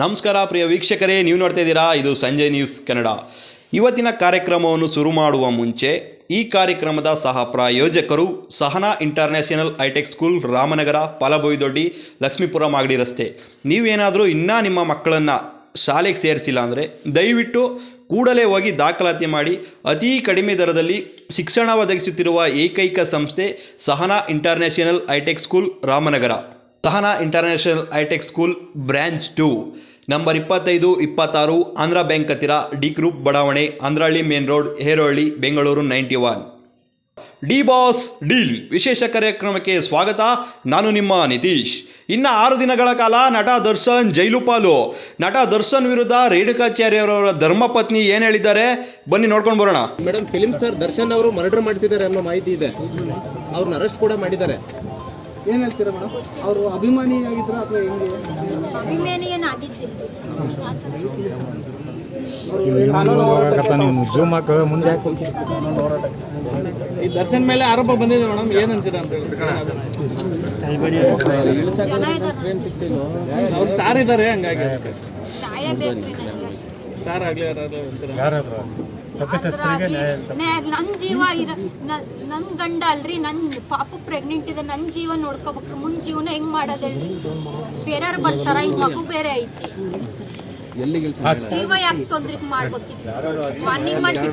ನಮಸ್ಕಾರ ಪ್ರಿಯ ವೀಕ್ಷಕರೇ, ನೀವು ನೋಡ್ತಾ ಇದ್ದೀರಾ, ಇದು ಸಂಜೆ ನ್ಯೂಸ್ ಕನ್ನಡ. ಇವತ್ತಿನ ಕಾರ್ಯಕ್ರಮವನ್ನು ಶುರು ಮಾಡುವ ಮುಂಚೆ, ಈ ಕಾರ್ಯಕ್ರಮದ ಸಹ ಪ್ರಾಯೋಜಕರು Sahana international hitech school Ramanagara, Palaboydoddi, Lakshmipura Magadi ರಸ್ತೆ. ನೀವೇನಾದರೂ ಇನ್ನೂ ನಿಮ್ಮ ಮಕ್ಕಳನ್ನು ಶಾಲೆಗೆ ಸೇರಿಸಿಲ್ಲ ಅಂದರೆ ದಯವಿಟ್ಟು ಕೂಡಲೇ ಹೋಗಿ ದಾಖಲಾತಿ ಮಾಡಿ, ಅತೀ ಕಡಿಮೆ ದರದಲ್ಲಿ ಶಿಕ್ಷಣ ಒದಗಿಸುತ್ತಿರುವ ಏಕೈಕ ಸಂಸ್ಥೆ Sahana international hitech school Ramanagara. Sahana international hitech school branch two. Number ಇಪ್ಪತ್ತೈದು, ಇಪ್ಪತ್ತಾರು, ಆಂಧ್ರ ಬ್ಯಾಂಕ್ ಹತ್ತಿರ ಡಿ ಗ್ರೂಪ್ ಬಡಾವಣೆ, Andhrahalli main road, Herohalli, Bengaluru ninety one. D boss deal, ವಿಶೇಷ ಕಾರ್ಯಕ್ರಮಕ್ಕೆ ಸ್ವಾಗತ, ನಾನು ನಿಮ್ಮ ನಿತೀಶ್. ಇನ್ನು ಆರು ದಿನಗಳ ಕಾಲ ನಟ ದರ್ಶನ್ ಜೈಲು ಪಾಲು. ನಟ ದರ್ಶನ್ ವಿರುದ್ಧ ರೇಣುಕಾಚಾರ್ಯರವರ ಧರ್ಮಪತ್ನಿ ಏನು ಹೇಳಿದ್ದಾರೆ? ಬನ್ನಿ ನೋಡ್ಕೊಂಡು ಬರೋಣ. ಮೇಡಮ್ ಫಿಲ್ಮ್ ಸ್ಟಾರ್ ದರ್ಶನ್ ಅವರು ಮರ್ಡರ್ ಮಾಡಿಸಿದ್ದಾರೆ ಅನ್ನೋ ಮಾಹಿತಿ ಇದೆ. ಅವ್ರನ್ನ ಅರೆಸ್ಟ್ ಕೂಡ ಮಾಡಿದ್ದಾರೆ. ಏನ್ ಹೇಳ್ತೀರಾ ಮೇಡಮ್? ಅವರು ಅಭಿಮಾನಿ ಆಗಿದ್ರ ಅಥವಾ ಹೆಂಗೆ? ಜೂಮ್ ಹಾಕ ಮುಂದೆ ಈ ದರ್ಶನ್ ಮೇಲೆ ಆರೋಪ ಬಂದಿದೆ ಮೇಡಮ್. ಏನಂತೀರಾ ಅಂತ ಹೇಳಿ ಅವ್ರು ಸ್ಟಾರ್ ಇದ್ದಾರೆ ಹಂಗಾಗಿ. ಸ್ಟಾರ್ ಆಗ್ಲಿ ಯಾರಾದ್ರು ನನ್ ಜೀವ ಇರ ನ- ನನ್ ಗಂಡ ಅಲ್ರಿ ನನ್ ಪಾಪು ಪ್ರೆಗ್ನೆಂಟ್ ಇದೆ ನನ್ ಜೀವ ನೋಡ್ಕೋಬೇಕು ಮುಂದ್ ಜೀವನ ಹೆಂಗ್ ಮಾಡೋದಲ್ರಿ ಬೇರೆಯವ್ರು ಬರ್ತಾರ ಈಗ ಮಗು ಬೇರೆ ಐತಿ. ಜೀವ ಯಾಕೆ ತೊಂದ್ರೆ ಮಾಡ್ಬೇಕಿತ್ತು ವಾರ್ನಿಂಗ್ ಮಾಡ್ಬಿಟ್ಟು